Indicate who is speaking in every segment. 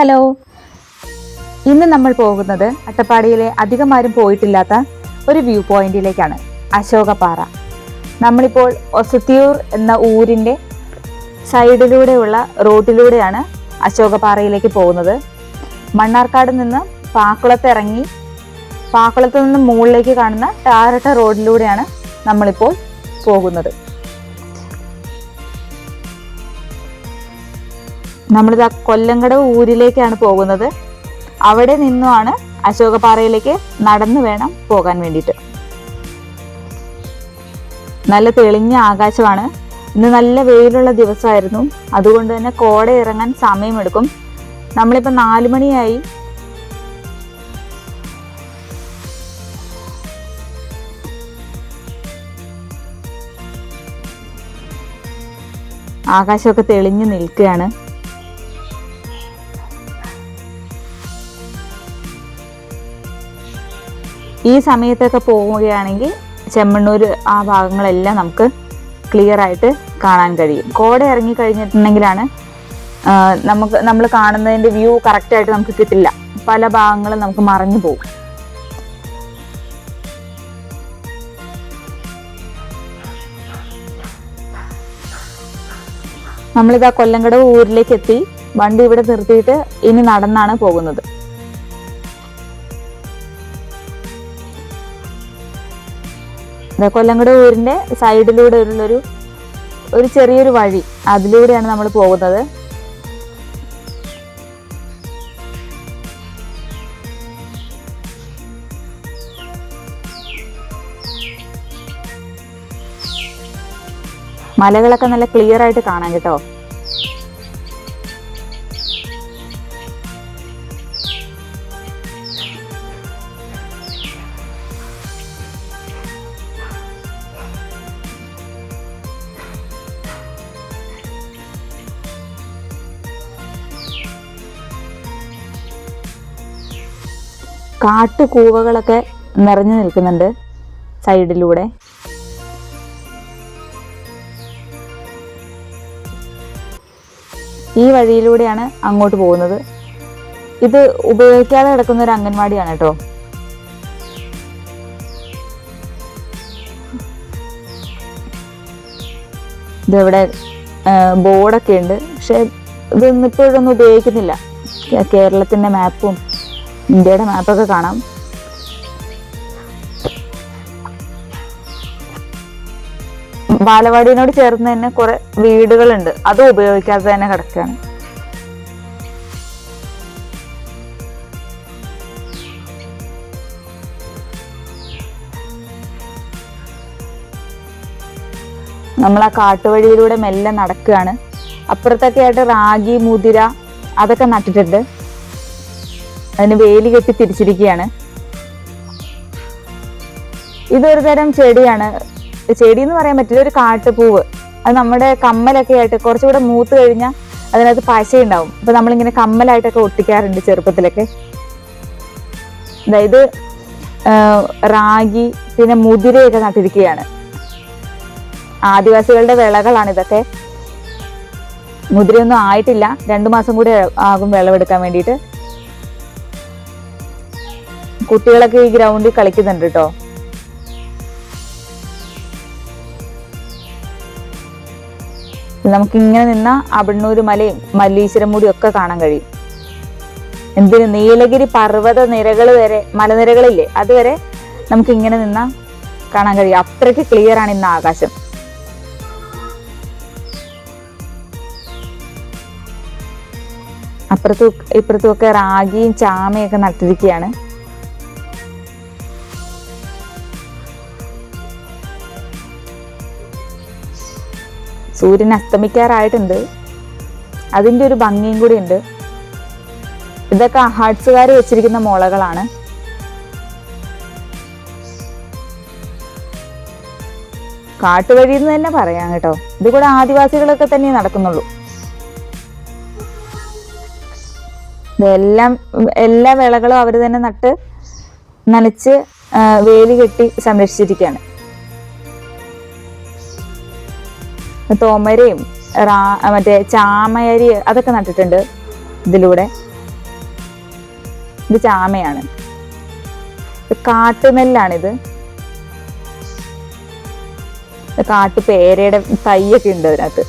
Speaker 1: Hello. ഇന്ന് നമ്മൾ പോകുന്നത് അട്ടപ്പാടിയിലെ അധികമാരും പോയിട്ടില്ലാത്ത ഒരു വ്യൂ പോയിന്റിലേക്കാണ് അശോകപ്പാറ. നമ്മളിപ്പോൾ ഒസത്തിയൂർ എന്ന ഊരിന്റെ സൈഡിലൂടെയുള്ള റോഡിലൂടെയാണ് അശോകപാറയിലേക്ക് പോകുന്നത്. മണ്ണാർക്കാട് നിന്ന് പാക്കുളത്ത് ഇറങ്ങി പാക്കുളത്ത് നിന്ന് മുകളിലേക്ക് കാണുന്ന ടാരട്ട റോഡിലൂടെയാണ് നമ്മളിപ്പോൾ പോകുന്നത്. നമ്മളിത് ആ കൊല്ലങ്കടവ് ഊരിലേക്കാണ് പോകുന്നത്. അവിടെ നിന്നുമാണ് അശോകപാറയിലേക്ക് നടന്നു വേണം പോകാൻ വേണ്ടിയിട്ട്. നല്ല തെളിഞ്ഞ ആകാശമാണ്. ഇന്ന് നല്ല വെയിലുള്ള ദിവസമായിരുന്നു. അതുകൊണ്ട് തന്നെ കോട ഇറങ്ങാൻ സമയമെടുക്കും. നമ്മളിപ്പോൾ നാല് മണിയായി. ആകാശമൊക്കെ തെളിഞ്ഞു നിൽക്കുകയാണ്. ഈ സമയത്തൊക്കെ പോവുകയാണെങ്കിൽ ചെമ്മണ്ണൂർ ആ ഭാഗങ്ങളെല്ലാം നമുക്ക് ക്ലിയർ ആയിട്ട് കാണാൻ കഴിയും. കോട ഇറങ്ങി കഴിഞ്ഞിട്ടുണ്ടെങ്കിലാണ് നമുക്ക് നമ്മൾ കാണുന്നതിന്റെ വ്യൂ കറക്റ്റായിട്ട് നമുക്ക് കിട്ടില്ല. പല ഭാഗങ്ങളും നമുക്ക് മറഞ്ഞു പോകും. നമ്മളിതാ കൊല്ലങ്കടവ് ഊരിലേക്ക് എത്തി വണ്ടി ഇവിടെ നിർത്തിയിട്ട് ഇനി നടന്നാണ് പോകുന്നത്. കൊല്ലങ്കട് ഊരിന്റെ സൈഡിലൂടെ ഉള്ളൊരു ഒരു ചെറിയൊരു വഴി അതിലൂടെയാണ് നമ്മൾ പോകുന്നത്. മലകളൊക്കെ നല്ല ക്ലിയർ ആയിട്ട് കാണാം കേട്ടോ. കാട്ടുകൂവകളൊക്കെ നിറഞ്ഞു നിൽക്കുന്നുണ്ട് സൈഡിലൂടെ. ഈ വഴിയിലൂടെയാണ് അങ്ങോട്ട് പോകുന്നത്. ഇത് ഉപയോഗിക്കാതെ കിടക്കുന്ന ഒരു അംഗൻവാടിയാണ് കേട്ടോ. ഇതിവിടെ ബോർഡൊക്കെ ഉണ്ട്. പക്ഷെ ഇതൊന്നും ഇപ്പോഴൊന്നും ഉപയോഗിക്കുന്നില്ല. കേരളത്തിന്റെ മാപ്പും ഇന്ത്യയുടെ മാപ്പൊക്കെ കാണാം. ബാലവാടിനോട് ചേർന്ന് തന്നെ കുറെ വീടുകളുണ്ട്. അതും ഉപയോഗിക്കാതെ തന്നെ കിടക്കുകയാണ്. നമ്മൾ ആ കാട്ടുവഴിയിലൂടെ മെല്ലെ നടക്കുകയാണ്. അപ്പുറത്തൊക്കെ ആയിട്ട് റാഗി മുതിര അതൊക്കെ നട്ടിട്ടുണ്ട്. അതിന് വേലി കെട്ടി തിരിച്ചിരിക്കുകയാണ്. ഇതൊരു തരം ചെടിയാണ്. ചെടി എന്ന് പറയാൻ പറ്റില്ല ഒരു കാട്ടുപൂവ്. അത് നമ്മുടെ കമ്മലൊക്കെ ആയിട്ട് കുറച്ചുകൂടെ മൂത്ത് കഴിഞ്ഞാൽ അതിനകത്ത് പശ ഉണ്ടാവും അപ്പൊ നമ്മളിങ്ങനെ കമ്മലായിട്ടൊക്കെ ഒട്ടിക്കാറുണ്ട് ചെറുപ്പത്തിലൊക്കെ. അതായത് റാഗി പിന്നെ മുതിരയൊക്കെ നട്ടിരിക്കുകയാണ്. ആദിവാസികളുടെ വിളകളാണ് ഇതൊക്കെ. മുതിരയൊന്നും ആയിട്ടില്ല. രണ്ടു മാസം കൂടി ആകും വിളവെടുക്കാൻ വേണ്ടിയിട്ട്. കുട്ടികളൊക്കെ ഈ ഗ്രൗണ്ടിൽ കളിക്കുന്നുണ്ട് കേട്ടോ നമുക്കിങ്ങനെ നിന്ന അവിണ്ണൂര് മലയും മല്ലീശ്വരം മൂടിയും ഒക്കെ കാണാൻ കഴിയും. എന്തിന്? നീലഗിരി പർവത നിരകൾ വരെ മലനിരകളില്ലേ? അതുവരെ നമുക്ക് ഇങ്ങനെ നിന്ന കാണാൻ കഴിയും. അത്രയ്ക്ക് ക്ലിയർ ആണ് ഇന്ന് ആകാശം. അപ്പുറത്തും ഇപ്പുറത്തും ഒക്കെ റാഗിയും ചാമയൊക്കെ നട്ടിരിക്കുകയാണ്. സൂര്യൻ അസ്തമിക്കാറായിട്ടുണ്ട്. അതിന്റെ ഒരു ഭംഗിയും കൂടി ഉണ്ട് ഇതൊക്കെ ഹാർട്സുകാർ വെച്ചിരിക്കുന്ന മുളകളാണ്. കാട്ടുവഴി എന്ന് തന്നെ പറയാം കേട്ടോ. ഇത് കൂടെ ആദിവാസികളൊക്കെ തന്നെ നടക്കുന്നുള്ളൂ. ഇതെല്ലാം എല്ലാ വിളകളും അവർ തന്നെ നട്ട് നനച്ച് വേലി കെട്ടി സംരക്ഷിച്ചിരിക്കുകയാണ്. തോമരയും മറ്റേ ചാമയരി അതൊക്കെ നട്ടിട്ടുണ്ട് ഇതിലൂടെ. ഇത് ചാമയാണ്. കാട്ടുനെല്ലാണിത്. ഇത് കാട്ടുപേരയുടെ തൈയൊക്കെ ഉണ്ട് അതിനകത്ത്.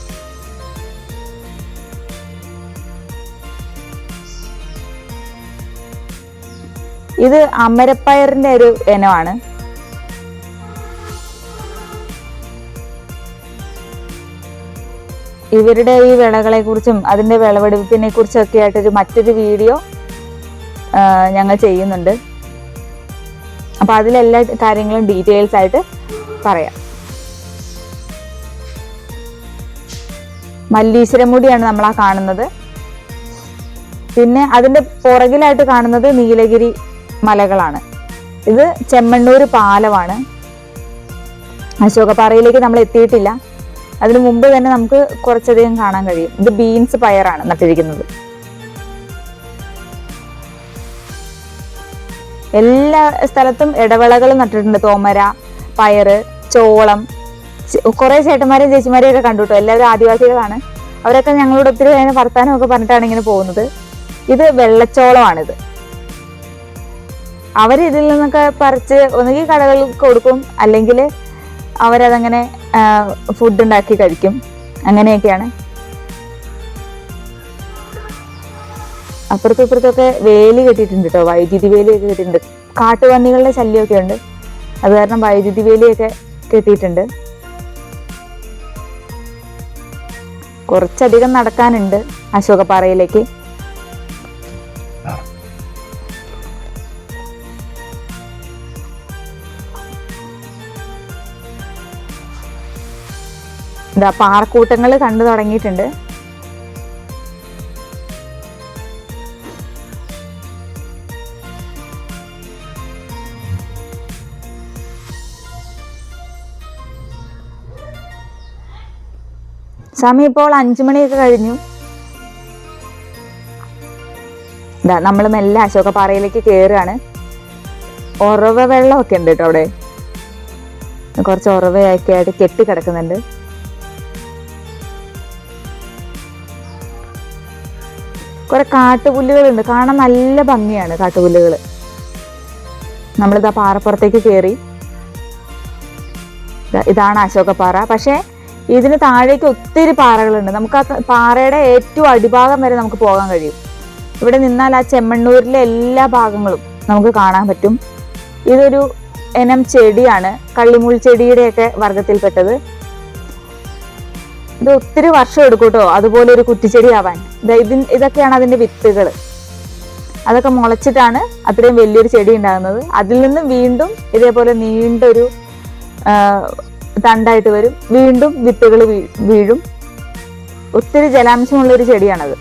Speaker 1: ഇത് അമരപ്പയറിന്റെ ഒരു ഇനമാണ്. ഇവരുടെ ഈ വിളകളെ കുറിച്ചും അതിന്റെ വിളവെടുപ്പിനെ കുറിച്ചും ഒക്കെ ആയിട്ടൊരു മറ്റൊരു വീഡിയോ ഞങ്ങൾ ചെയ്യുന്നുണ്ട്. അപ്പൊ അതിലെല്ലാ കാര്യങ്ങളും ഡീറ്റെയിൽസ് ആയിട്ട് പറയാം. മല്ലീശ്വരമുടിയാണ് നമ്മൾ ആ കാണുന്നത്. പിന്നെ അതിന്റെ പുറകിലായിട്ട് കാണുന്നത് നീലഗിരി മലകളാണ്. ഇത് ചെമ്മണ്ണൂർ പാലമാണ്. അശോകപ്പാറയിലേക്ക് നമ്മൾ എത്തിയിട്ടില്ല. അതിനു മുമ്പ് തന്നെ നമുക്ക് കുറച്ചധികം കാണാൻ കഴിയും. ഇത് ബീൻസ് പയറാണ് നട്ടിരിക്കുന്നത്. എല്ലാ സ്ഥലത്തും ഇടവേളകൾ നട്ടിട്ടുണ്ട്. തോമര പയറ് ചോളം കുറെ ചേട്ടന്മാരെയും ചേച്ചിമാരെയും ഒക്കെ കണ്ടു കേട്ടോ എല്ലാവരും ആദിവാസികളാണ്. അവരൊക്കെ ഞങ്ങളോട് ഒത്തിരി അതിന് വർത്താനം ഒക്കെ പറഞ്ഞിട്ടാണ് ഇങ്ങനെ പോകുന്നത്. ഇത് വെള്ളച്ചോളമാണിത്. അവരിതിൽ നിന്നൊക്കെ പറിച്ച് ഒന്നുകിൽ കടകൾക്ക് കൊടുക്കും അല്ലെങ്കിൽ അവരതങ്ങനെ ഫുഡ് ഉണ്ടാക്കി കഴിക്കും. അങ്ങനെയൊക്കെയാണ്. അപ്പുറത്തും ഇപ്പുറത്തൊക്കെ വേലി കെട്ടിയിട്ടുണ്ട് കേട്ടോ വൈദ്യുതി വേലിയൊക്കെ കെട്ടിയിട്ടുണ്ട്. കാട്ടുപന്നികളുടെ ശല്യമൊക്കെ ഉണ്ട്. അത് കാരണം വൈദ്യുതി വേലിയൊക്കെ കെട്ടിയിട്ടുണ്ട്. കുറച്ചധികം നടക്കാനുണ്ട് അശോകപ്പാറയിലേക്ക്. ഇതാ പാറക്കൂട്ടങ്ങൾ കണ്ടു തുടങ്ങിയിട്ടുണ്ട്. സമയം ഇപ്പോൾ അഞ്ചു മണിയൊക്കെ കഴിഞ്ഞു. ഇതാ നമ്മൾ മെല്ലെ അശോകപ്പാറയിലേക്ക് കയറുകയാണ് ഉറവ വെള്ളമൊക്കെ ഉണ്ട് കേട്ടോ അവിടെ. കുറച്ച് ഉറവയൊക്കെ ആയിട്ട് കെട്ടി കിടക്കുന്നുണ്ട്. കുറെ കാട്ടുപുല്ലുകളുണ്ട്. കാണാൻ നല്ല ഭംഗിയാണ് കാട്ടുപുല്ലുകൾ നമ്മളിതാ പാറപ്പുറത്തേക്ക് കയറി ഇതാണ് അശോകപ്പാറ. പക്ഷേ ഇതിന് താഴേക്ക് ഒത്തിരി പാറകളുണ്ട്. നമുക്ക് ആ പാറയുടെ ഏറ്റവും അടിഭാഗം വരെ നമുക്ക് പോകാൻ കഴിയും. ഇവിടെ നിന്നാൽ ആ ചെമ്മണ്ണൂരിലെ എല്ലാ ഭാഗങ്ങളും നമുക്ക് കാണാൻ പറ്റും. ഇതൊരു ഇനം ചെടിയാണ്. കള്ളിമുൾ ചെടിയുടെയൊക്കെ വർഗത്തിൽപ്പെട്ടത് ഇത് ഒത്തിരി വർഷം എടുക്കും കേട്ടോ. അതുപോലെ ഒരു കുറ്റിച്ചെടി ആവാൻ ഇതിൻ ഇതൊക്കെയാണ് അതിന്റെ വിത്തുകൾ. അതൊക്കെ മുളച്ചിട്ടാണ് അത്രയും വലിയൊരു ചെടി ഉണ്ടാകുന്നത്. അതിൽ നിന്നും വീണ്ടും ഇതേപോലെ നീണ്ടൊരു തണ്ടായിട്ട് വരും. വീണ്ടും വിത്തുകൾ വീഴും. ഒത്തിരി ജലാംശമുള്ള ഒരു ചെടിയാണത്.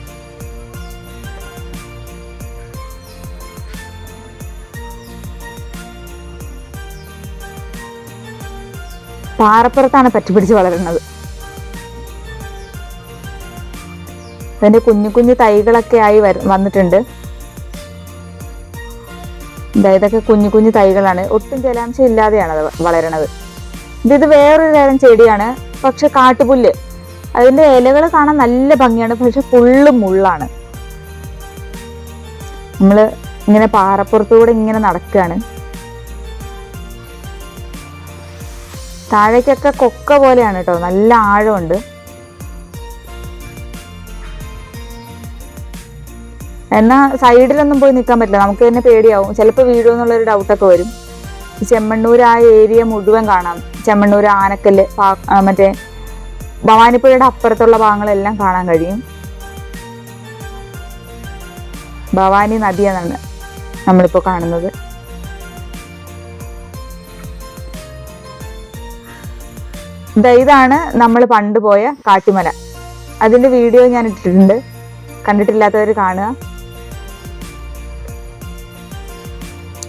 Speaker 1: പാറപ്പുറത്താണ് പറ്റിപ്പിടിച്ച് വളരുന്നത്. അതിന്റെ കുഞ്ഞു കുഞ്ഞു തൈകളൊക്കെ ആയി വന്നിട്ടുണ്ട്. ഇതൊക്കെ കുഞ്ഞു കുഞ്ഞു തൈകളാണ്. ഒട്ടും ജലാംശം ഇല്ലാതെയാണ് അത് വളരണത്. ഇത് വേറൊരു തരം ചെടിയാണ്. പക്ഷെ കാട്ടുപുല്ല്. അതിന്റെ ഇലകൾ കാണാൻ നല്ല ഭംഗിയാണ്. പക്ഷെ ഫുള്ള് മുള്ളാണ്. നമ്മൾ ഇങ്ങനെ പാറപ്പുറത്തൂടെ ഇങ്ങനെ നടക്കുകയാണ് താഴേക്കൊക്കെ കൊക്ക പോലെയാണ് കേട്ടോ. നല്ല ആഴമുണ്ട്. എന്നാ സൈഡിലൊന്നും പോയി നിൽക്കാൻ പറ്റില്ല. നമുക്ക് തന്നെ പേടിയാവും. ചിലപ്പോൾ വീഴുമോ എന്നുള്ളൊരു ഡൗട്ടൊക്കെ വരും. ചെമ്മണ്ണൂർ ആ ഏരിയ മുഴുവൻ കാണാം. ചെമ്മണ്ണൂർ ആനക്കല്ല് മറ്റേ ഭവാനിപ്പുഴയുടെ അപ്പുറത്തുള്ള ഭാഗങ്ങളെല്ലാം കാണാൻ കഴിയും. ഭവാനി നദി എന്നാണ് നമ്മളിപ്പോൾ കാണുന്നത്. ഇതാണ് നമ്മൾ പണ്ട് പോയ കാട്ടിമല. അതിന്റെ വീഡിയോ ഞാൻ ഇട്ടിട്ടുണ്ട്. കണ്ടിട്ടില്ലാത്തവർ കാണുക.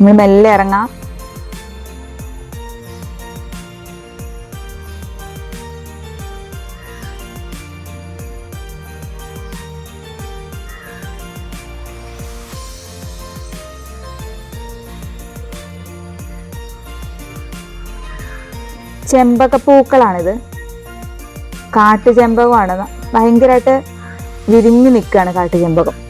Speaker 1: നമ്മൾ മെല്ലെ ഇറങ്ങാം. ചെമ്പകപ്പൂക്കളാണിത് കാട്ടുചെമ്പകമാണ്. ഭയങ്കരമായിട്ട് വിരിഞ്ഞു നിൽക്കുകയാണ് കാട്ടുചെമ്പകം.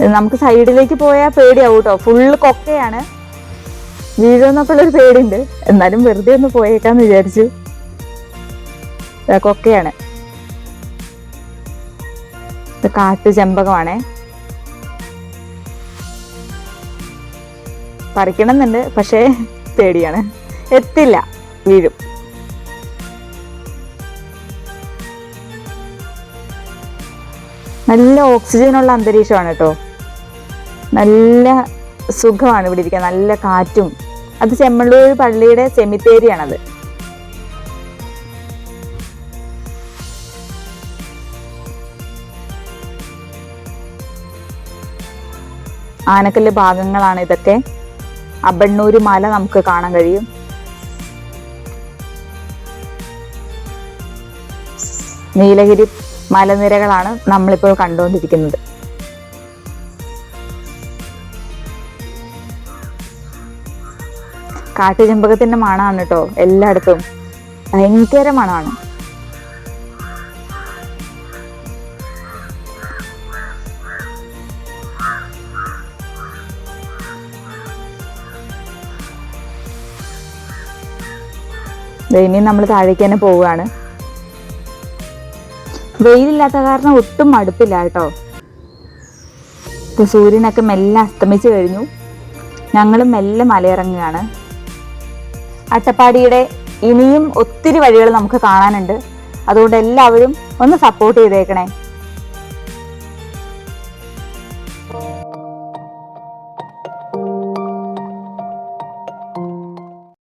Speaker 1: നമുക്ക് സൈഡിലേക്ക് പോയാൽ പേടിയാവും കേട്ടോ ഫുള്ള് കൊക്കയാണ്. വീഴുമെന്നൊക്കെ ഉള്ളൊരു പേടിയുണ്ട്. എന്നാലും വെറുതെ ഒന്ന് പോയേക്കാന്ന് വിചാരിച്ചു. കൊക്കയാണ്. ഇത് കാട്ടു ചെമ്പകമാണേ. പറിക്കണമെന്നുണ്ട് പക്ഷേ പേടിയാണ്. എത്തില്ല വീഴും. നല്ല ഓക്സിജനുള്ള അന്തരീക്ഷമാണ് കേട്ടോ. നല്ല സുഖമാണ് ഇവിടെ ഇരിക്കാൻ. നല്ല കാറ്റും. അത് ചെമ്മള്ളൂർ പള്ളിയുടെ സെമിത്തേരിയാണത് ആനക്കല്ല് ഭാഗങ്ങളാണ് ഇതൊക്കെ. അബണ്ണൂര് മല നമുക്ക് കാണാൻ കഴിയും. നീലഗിരി മലനിരകളാണ് നമ്മളിപ്പോൾ കണ്ടുകൊണ്ടിരിക്കുന്നത്. കാട്ടുചെമ്പകത്തിന്റെ മണമാണ് കേട്ടോ എല്ലായിടത്തും. ഭയങ്കര മണമാണ് ഇനി നമ്മൾ താഴേക്ക് തന്നെ പോവുകയാണ്. വെയിലില്ലാത്ത കാരണം ഒട്ടും മടുപ്പില്ല കേട്ടോ. സൂര്യനൊക്കെ മെല്ലെ അസ്തമിച്ചു കഴിഞ്ഞു. ഞങ്ങൾ മെല്ലെ മലയിറങ്ങുകയാണ്. അട്ടപ്പാടിയുടെ ഇനിയും ഒത്തിരി വഴികൾ നമുക്ക് കാണാനുണ്ട്. അതുകൊണ്ട് എല്ലാവരും ഒന്ന് സപ്പോർട്ട് ചെയ്തേക്കണേ.